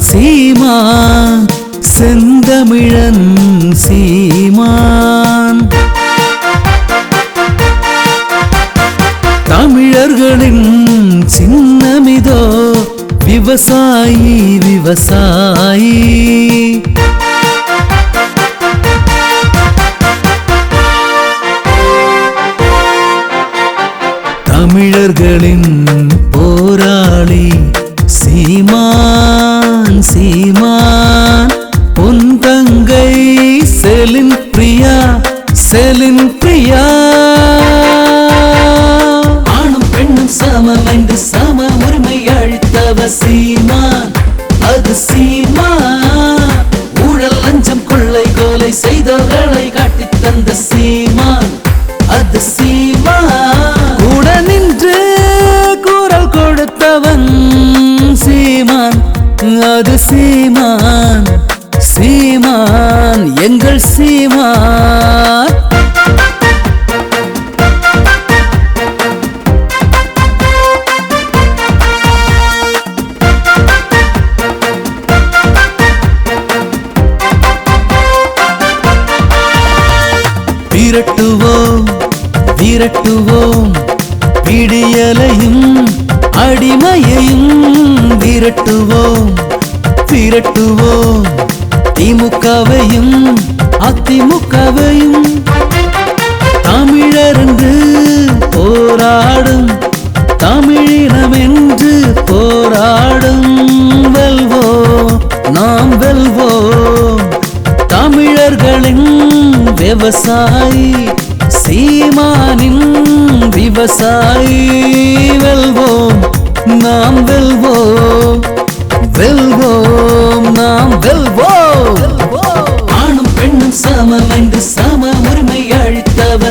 சீமான் செந்தமிழன் சீமான். தமிழர்களின் சின்னமிதோ விவசாயி விவசாயி. தமிழர்களின் சீமான் உன் தங்கை செலின் பிரியா செலின் பிரியா. ஆணும் பெண்ணும் சமம் என்று சம உரிமை அழித்தவ சீமான். அது சீமா ஊழல் லஞ்சம் கொள்ளை கொலை செய்தவர்களை சீமான் சீமான் எங்கள் சீமான். விரட்டுவோம் விரட்டுவோம் பிடியலையும் அடிமையையும் விரட்டுவோம். திரட்டுவோம். திமுகவையும் அதிமுகவையும் தமிழருந்து போராடும் தமிழினம் என்று போராடும் வெல்வோம். நாம் வெல்வோம். தமிழர்களின் விவசாயி சீமானின் விவசாயி வெல்வோம். நாம் வெல்வோம். வெல்வோம். நாம் வெல்வோம் ஆணும் பெண்ணும் சமம் என்று சம உரிமை அளித்தவ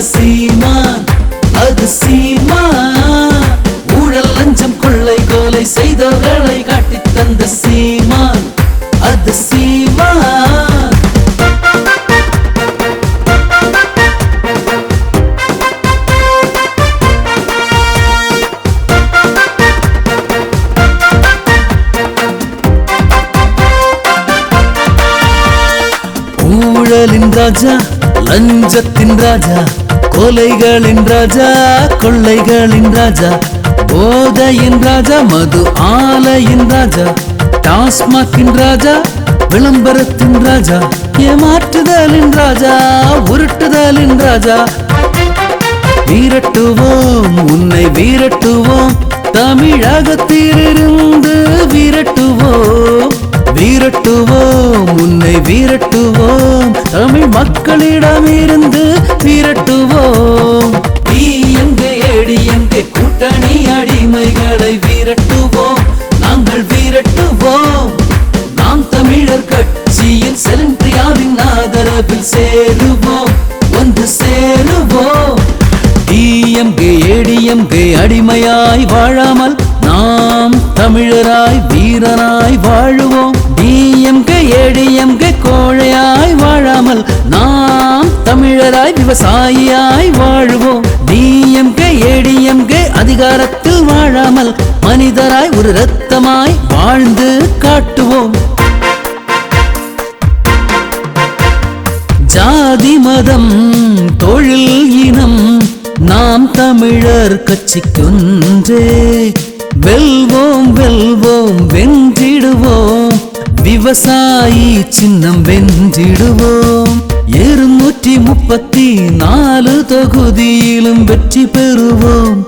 ஊழலின் ராஜா லஞ்சத்தின் ராஜா கொலைகளின் ராஜா கொள்ளைகளின் ராஜா போதையின் ராஜா மது ஆலையின் ராஜா டாஸ்மாக்கின் ராஜா விளம்பரத்தின் ராஜா ஏமாற்றுதலின் ராஜா உருட்டுதலின் ராஜா. வீரட்டுவோம் உன்னை வீரட்டுவோம் தமிழகத்திலிருந்து வீரட்டுவோம். வீரட்டுவோம் உன்னை வீரட்டுவோம். மக்களிடமிருந்து வீரட்டுவோம். எங்கே ஏடி எங்கே கூட்டணி அடிமைகளை விரட்டுவோம். நாங்கள் விரட்டுவோம். நாம் தமிழர் கட்சியில் செலன்பிரியாவின் ஆதரவில் சேருவோம். ஒன்று சேருவோம். டிஎம்கே ஏடிஎம்கே அடிமையாய் வாழாமல் நாம் தமிழராய் வீரனாய் வாழுவோம். டிஎம்கே ஏடி தமிழராய் விவசாயியாய் வாழுவோம். டிஎம்கே ஏடிஎம்கே அதிகாரத்தில் வாழாமல் மனிதராய் ஒரு ரத்தமாய் வாழ்ந்து காட்டுவோம். ஜாதி மதம் தொழில் இனம் நாம் தமிழர் கட்சிக்குன்றே. வெல்வோம் வெல்வோம் வென்றிடுவோம். விவசாயி சின்னம் வென்றிடுவோம். இருநூற்றி முப்பத்தி நாலு தொகுதியிலும் வெற்றி பெறுவோம்.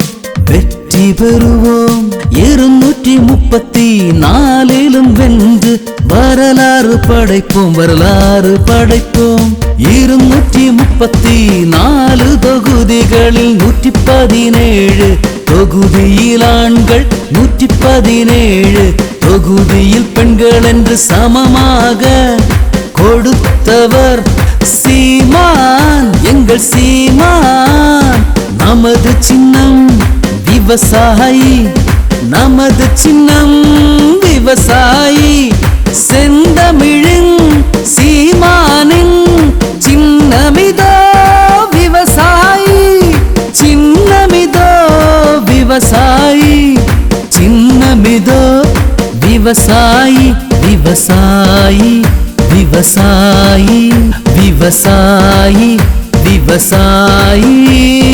வெற்றி பெறுவோம். இருநூற்றி முப்பத்தி நாலிலும் வென்று வரலாறு படைப்போம் வரலாறு படைப்போம். இருநூற்றி முப்பத்தி நாலு தொகுதிகளில் நூற்றி பதினேழு தொகுதியில் ஆண்கள் நூற்றி பதினேழு தொகுதியில் பெண்கள் என்று சமமாக கொடுத்தவர் விவசாயி நமது சின்னம் விவசாயி செந்தமிழின் சீமானின் சின்னமிதோ விவசாயி சின்னமிதோ விவசாயி சின்னமிதோ விவசாயி விவசாயி விவசாயி விவசாயி விவசாயி.